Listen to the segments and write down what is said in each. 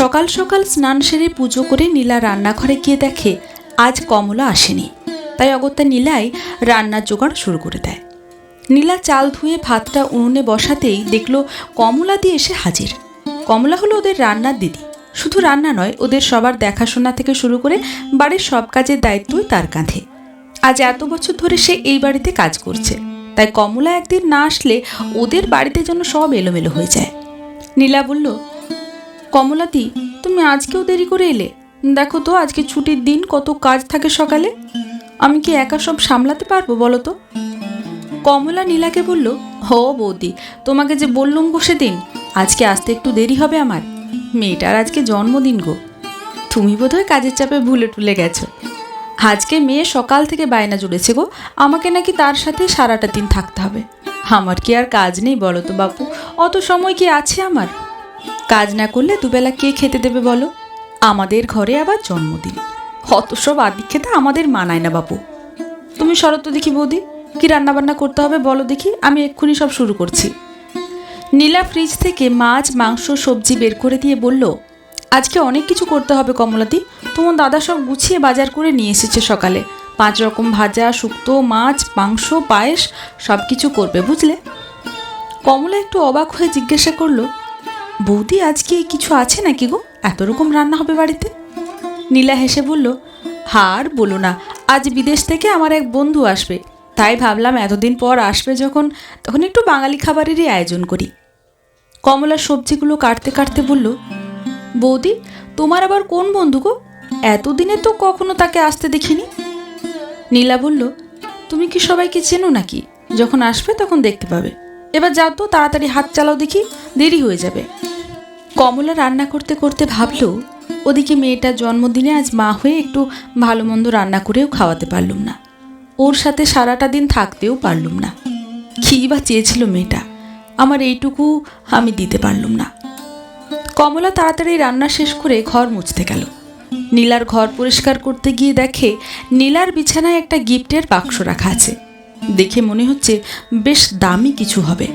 সকাল সকাল স্নান সেরে পুজো করে নীলা রান্নাঘরে গিয়ে দেখে, আজ কমলা আসেনি। তাই অগত্যা নীলাই রান্নার জোগাড় শুরু করে দেয়। নীলা চাল ধুয়ে ভাতটা উনুনে বসাতেই দেখল কমলা দিয়ে এসে হাজির। কমলা হলো ওদের রান্নার দিদি। শুধু রান্না নয়, ওদের সবার দেখাশোনা থেকে শুরু করে বাড়ির সব কাজের দায়িত্বই তার কাঁধে। আজ এত বছর ধরে সে এই বাড়িতে কাজ করছে। তাই কমলা একদিন না আসলে ওদের বাড়িতে যেন সব এলোমেলো হয়ে যায়। নীলা বলল কমলাদি, তুমি আজকেও দেরি করে এলে? দেখো তো, আজকে ছুটির দিন কত কাজ থাকে সকালে। আমি কি একা সব সামলাতে পারব বলো তো? কমলা নীলাকে বলল, হো বৌদি, তোমাকে যে বললুম গো সেদিন, আজকে আসতে একটু দেরি হবে আমার। মেয়েটার আজকে জন্মদিন গো। তুমি বোধহয় কাজের চাপে ভুলে টুলে গেছো। আজকে মেয়ে সকাল থেকে বায়না জুড়েছে গো, আমাকে নাকি তার সাথে সারাটা দিন থাকতে হবে। আমার কি আর কাজ নেই বলো তো বাপু, অত সময় কি আছে আমার? কাজ না করলে দুবেলা কে খেতে দেবে বলো? আমাদের ঘরে আবার জন্মদিন। অত সব আদি খেতে আমাদের মানায় না বাপু। তুমি শরৎ তো দেখি বৌদি, কি রান্নাবান্না করতে হবে বলো দেখি, আমি এক্ষুনি সব শুরু করছি। নীলা ফ্রিজ থেকে মাছ, মাংস, সবজি বের করে দিয়ে বলল, আজকে অনেক কিছু করতে হবে কমলাদি। তোমার দাদা সব গুছিয়ে বাজার করে নিয়ে এসেছে সকালে। পাঁচ রকম ভাজা, শুক্তো, মাছ, মাংস, পায়েস সব কিছু করবে, বুঝলে? কমলা একটু অবাক হয়ে জিজ্ঞাসা করল বৌদি, আজকে কিছু আছে নাকি গো? এত রকম রান্না হবে বাড়িতে? নীলা হেসে বলল, হার বলো না, আজ বিদেশ থেকে আমার এক বন্ধু আসবে। তাই ভাবলাম এতদিন পর আসবে যখন, তখন একটু বাঙালি খাবারেরই আয়োজন করি। কমলা সবজিগুলো কাটতে কাটতে বলল, বৌদি, তোমার আবার কোন বন্ধু গো? এতদিনে তো কখনো তাকে আসতে দেখিনি। নীলা বলল, তুমি কি সবাইকে চেনো নাকি? যখন আসবে তখন দেখতে পাবে। এবার যাও তো, তাড়াতাড়ি হাত চালাও দেখি, দেরি হয়ে যাবে। কমলা রান্না করতে করতে ভাবল, ওদিকে মেয়েটার জন্মদিনে আজ মা হয়ে একটু ভালো মন্দ রান্না করেও খাওয়াতে পারলুম না। ওর সাথে সারাটা দিন থাকতেও পারলুম না। কী বা চেয়েছিল মেয়েটা, আমার এইটুকু আমি দিতে পারলুম না। কমলা তাড়াতাড়ি রান্না শেষ করে ঘর মুছতে গেল। নীলার ঘর পরিষ্কার করতে গিয়ে দেখে নীলার বিছানায় একটা গিফটের বাক্স রাখা আছে। দেখে মনে হচ্ছে বেশ দামি কিছু হবে।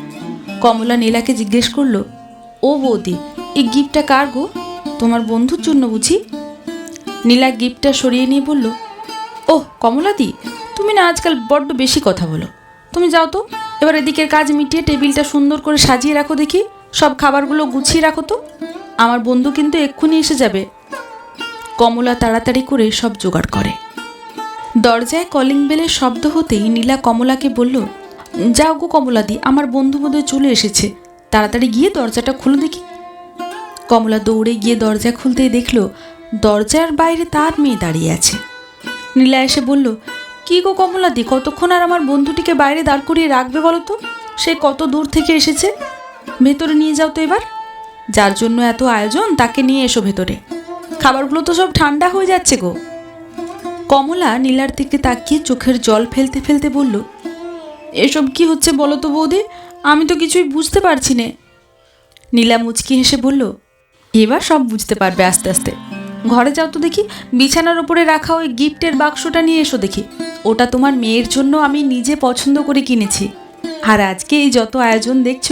কমলা নীলাকে জিজ্ঞেস করল, ও বৌদি এই গিফটটা কার গো? তোমার বন্ধুর জন্য বুঝি? নীলা গিফটটা সরিয়ে নিয়ে বলল, ওহ, কমলাদি, তুমি না আজকাল বড্ড বেশি কথা বলো। তুমি যাও তো, এবার এদিকের কাজ মিটিয়ে টেবিলটা সুন্দর করে সাজিয়ে রাখো দেখি। সব খাবারগুলো গুছিয়ে রাখো তো। আমার বন্ধু কিন্তু এক্ষুনি এসে যাবে কমলা তাড়াতাড়ি করে সব জোগাড় করে। দরজায় কলিং বেলের শব্দ হতেই নীলা কমলাকে বলল, যাও গো কমলাদি, আমার বন্ধু বোধহয় চলে এসেছে। তাড়াতাড়ি গিয়ে দরজাটা খুলে দেখি। কমলা দৌড়ে গিয়ে দরজা খুলতেই দেখল, দরজার বাইরে তার মেয়ে দাঁড়িয়ে আছে। নীলা এসে বলল, কি গো কমলাদি, কতক্ষণ আর আমার বন্ধুটিকে বাইরে দাঁড় করিয়ে রাখবে বলো তো? সে কত দূর থেকে এসেছে? ভেতরে নিয়ে যাও তো এবার। যার জন্য এত আয়োজন, তাকে নিয়ে এসো ভেতরে। খাবারগুলো তো সব ঠান্ডা হয়ে যাচ্ছে গো। কমলা নীলার দিকে তাকিয়ে চোখের জল ফেলতে ফেলতে বলল, এসব কি হচ্ছে বলো তো বৌদি? আমি তো কিছুই বুঝতে পারছি নে। নীলা মুচকি হেসে বলল এবার সব বুঝতে পারবে আস্তে আস্তে। ঘরে যাও তো দেখি, বিছানার উপরে রাখা ওই গিফটের বাক্সটা নিয়ে এসো দেখি। ওটা তোমার মেয়ের জন্য আমি নিজে পছন্দ করে কিনেছি। আর আজকে এই যত আয়োজন দেখছ,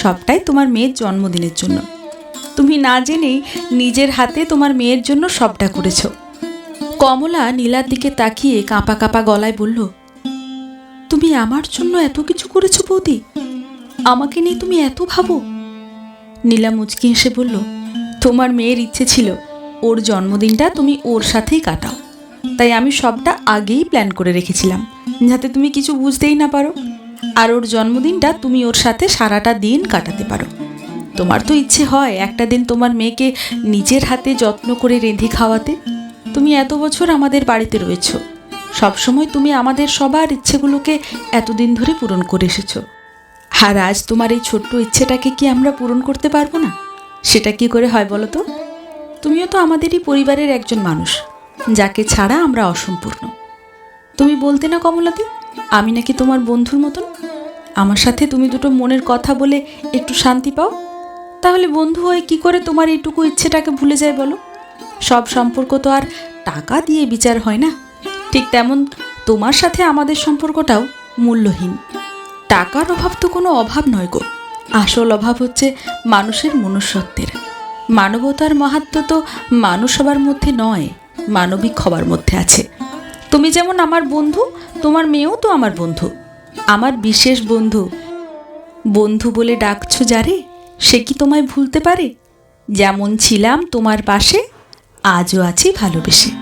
সবটাই তোমার মেয়ের জন্মদিনের জন্য। তুমি না জেনেই নিজের হাতে তোমার মেয়ের জন্য সবটা করেছ। কমলা নীলার দিকে তাকিয়ে কাঁপা কাঁপা গলায় বলল, তুমি আমার জন্য এত কিছু করেছ বৌদি? আমাকে নিয়ে তুমি এত ভাবো? নীলা মুচকি হেসে বলল তোমার মেয়ের ইচ্ছে ছিল, ওর জন্মদিনটা তুমি ওর সাথেই কাটাও। তাই আমি সবটা আগেই প্ল্যান করে রেখেছিলাম, যাতে তুমি কিছু বুঝতেই না পারো। আর ওর জন্মদিনটা তুমি ওর সাথে সারাটা দিন কাটাতে পারো। তোমার তো ইচ্ছে হয় একটা দিন তোমার মেয়েকে নিজের হাতে যত্ন করে রেঁধে খাওয়াতে। তুমি এত বছর আমাদের বাড়িতে রয়েছ, সবসময় তুমি আমাদের সবার ইচ্ছেগুলোকে এতদিন ধরে পূরণ করে এসেছ। আর আজ তোমার এই ছোট্ট ইচ্ছেটাকে কি আমরা পূরণ করতে পারব না? সেটা কি করে হয় বলো তো? তুমিও তো আমাদেরই পরিবারের একজন মানুষ, যাকে ছাড়া আমরা অসম্পূর্ণ। তুমি বলতে না কমলাদি, আমি নাকি তোমার বন্ধুর মতন? আমার সাথে তুমি দুটো মনের কথা বলে একটু শান্তি পাও? তাহলে বন্ধু হয়ে কি করে তোমার এইটুকু ইচ্ছেটাকে ভুলে যায় বলো? সব সম্পর্ক তো আর টাকা দিয়ে বিচার হয় না। ঠিক তেমন তোমার সাথে আমাদের সম্পর্কটাও মূল্যহীন। টাকার অভাব তো কোনো অভাব নয় গো। আসল অভাব হচ্ছে মানুষের মনুষ্যত্বের। মানবতার মাহাত্ম তো মানুষ হবার মধ্যে নয়, মানবিক হবার মধ্যে আছে। তুমি যেমন আমার বন্ধু, তোমার মেয়েও তো আমার বন্ধু। আমার বিশেষ বন্ধু। বন্ধু বলে ডাকছো যারে, সে কি তোমায় ভুলতে পারে? যেমন ছিলাম তোমার পাশে, আজও আছি ভালোবেসে।